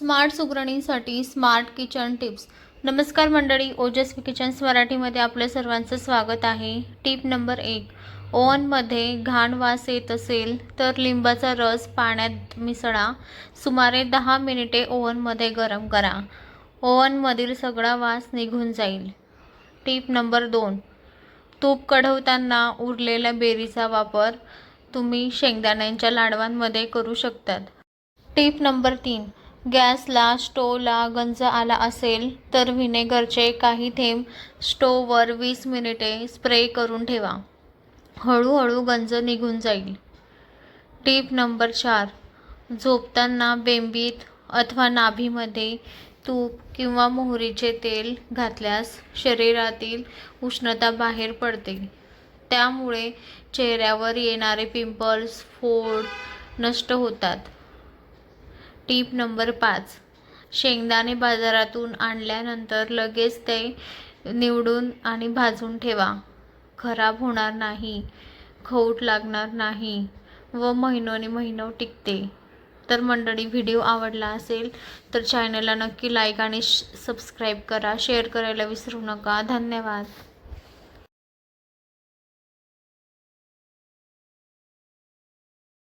Smart सुगरणीसाठी smart kitchen tips. नमस्कार मंडळी ओजस्वी किचन्स मराठीमध्ये आपल्या सर्वांचं स्वागत आहे. टिप नंबर एक ओवनमध्ये घाण वास येत असेल तर लिंबाचा रस पाण्यात मिसळा. सुमारे दहा मिनिटे ओव्हनमध्ये गरम करा. ओव्हनमधील सगळा वास निघून जाईल. टिप नंबर दोन तूप कढवताना उरलेल्या बेरीचा वापर तुम्ही शेंगदाण्यांच्या लाडवांमध्ये करू शकतात. टिप नंबर तीन गॅसला स्टोवला गंज आला असेल तर व्हिनेगरचे काही थेंब स्टोववर वीस मिनिटे स्प्रे करून ठेवा. हळूहळू गंज निघून जाईल. टीप नंबर चार. झोपताना बेंबीत अथवा नाभीमध्ये तूप किंवा मोहरीचे तेल घातल्यास शरीरातील उष्णता बाहेर पडते. त्यामुळे चेहऱ्यावर येणारे पिंपल्स फोड नष्ट होतात. टीप नंबर पाच. शेंगदाणे बाजारातून आणल्यानंतर लगेच ते निवडून आणि भाजून ठेवा. खराब होणार नाही. खौट लागणार नाही व महिनोने महिनो टिकते. तर मंडळी व्हिडिओ आवडला असेल तर चॅनलला नक्की लाईक आणि सबस्क्राईब करा. शेअर करायला विसरू नका. धन्यवाद.